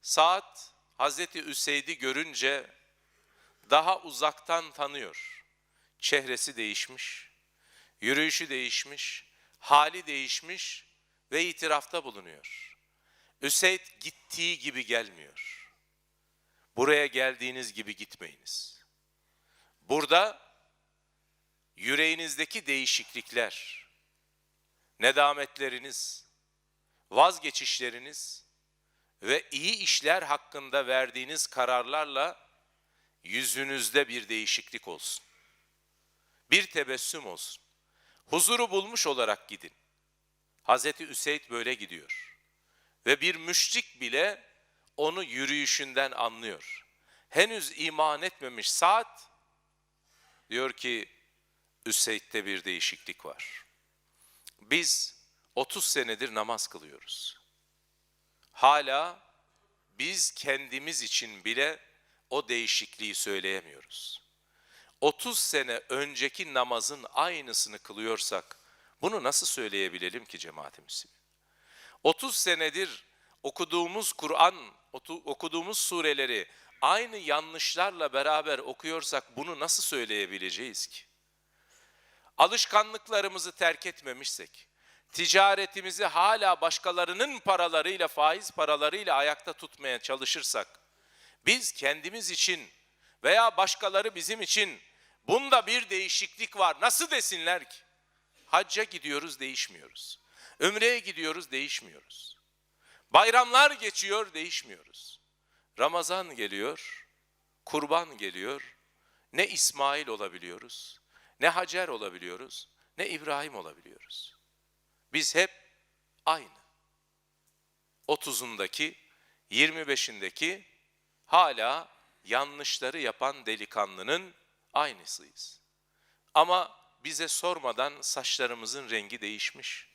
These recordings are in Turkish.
Saat Hazreti Üseyd'i görünce daha uzaktan tanıyor. Çehresi değişmiş, yürüyüşü değişmiş, hali değişmiş ve itirafta bulunuyor. Üseyd gittiği gibi gelmiyor. Buraya geldiğiniz gibi gitmeyiniz. Burada yüreğinizdeki değişiklikler, nedametleriniz, vazgeçişleriniz ve iyi işler hakkında verdiğiniz kararlarla yüzünüzde bir değişiklik olsun. Bir tebessüm olsun. Huzuru bulmuş olarak gidin. Hazreti Üseyd böyle gidiyor. Ve bir müşrik bile onu yürüyüşünden anlıyor. Henüz iman etmemiş saat diyor ki Üseyd'de bir değişiklik var. Biz 30 senedir namaz kılıyoruz. Hala biz kendimiz için bile o değişikliği söyleyemiyoruz. 30 sene önceki namazın aynısını kılıyorsak bunu nasıl söyleyebilelim ki cemaat-i Müslümin? 30 senedir okuduğumuz Kur'an, okuduğumuz sureleri aynı yanlışlarla beraber okuyorsak bunu nasıl söyleyebileceğiz ki? Alışkanlıklarımızı terk etmemişsek, ticaretimizi hala başkalarının paralarıyla, faiz paralarıyla ayakta tutmaya çalışırsak, biz kendimiz için veya başkaları bizim için bunda bir değişiklik var nasıl desinler ki? Hacca gidiyoruz değişmiyoruz. Ömreye gidiyoruz değişmiyoruz. Bayramlar geçiyor değişmiyoruz. Ramazan geliyor, kurban geliyor. Ne İsmail olabiliyoruz, ne Hacer olabiliyoruz, ne İbrahim olabiliyoruz. Biz hep aynı. 30'undaki, 25'indeki hala yanlışları yapan delikanlının aynısıyız. Ama bize sormadan saçlarımızın rengi değişmiş.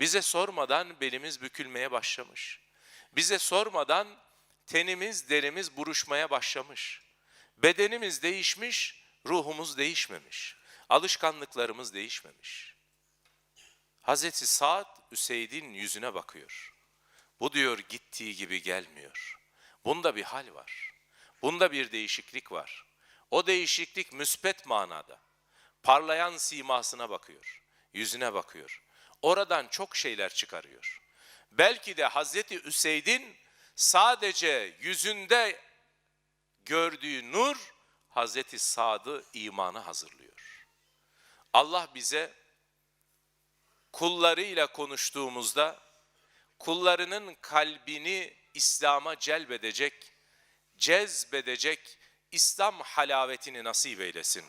Bize sormadan belimiz bükülmeye başlamış. Bize sormadan tenimiz, derimiz buruşmaya başlamış. Bedenimiz değişmiş, ruhumuz değişmemiş. Alışkanlıklarımız değişmemiş. Hazreti Sa'd Üseyd'in yüzüne bakıyor. Bu diyor gittiği gibi gelmiyor. Bunda bir hal var. Bunda bir değişiklik var. O değişiklik müspet manada. Parlayan simasına bakıyor. Yüzüne bakıyor. Oradan çok şeyler çıkarıyor. Belki de Hazreti Üseyd'in sadece yüzünde gördüğü nur Hazreti Sad'ı imana hazırlıyor. Allah bize kullarıyla konuştuğumuzda kullarının kalbini İslam'a celbedecek, cezbedecek İslam halavetini nasip eylesin.